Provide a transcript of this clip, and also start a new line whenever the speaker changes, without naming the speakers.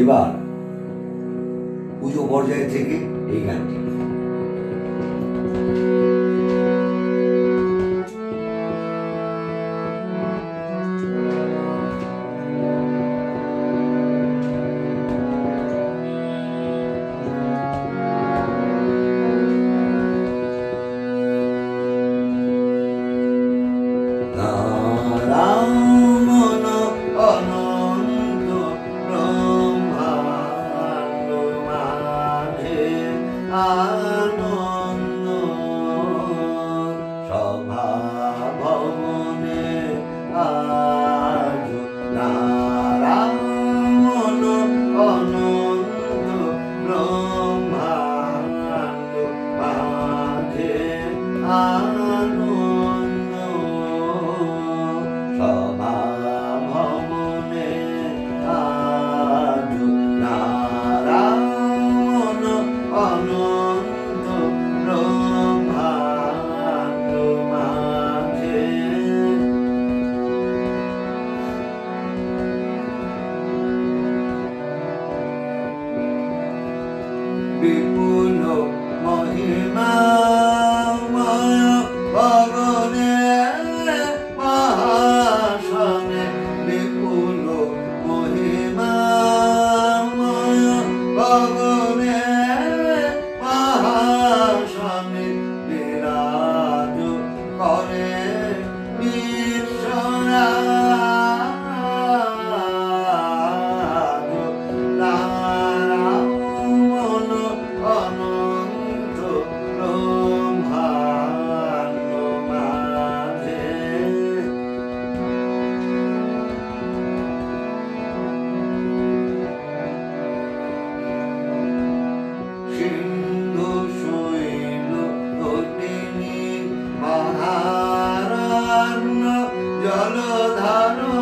এবার পুজো পর্যায় থেকে এই গানটি। আনন্দ সভা ভবনে আজ নারায়ণ অনন্ত ব্রহ্মাণ্ড মাঝে আনন্দ বিপুল মহিমা ভগনে মহাশনে বিপুল মহিমা ভগনে। জলধারা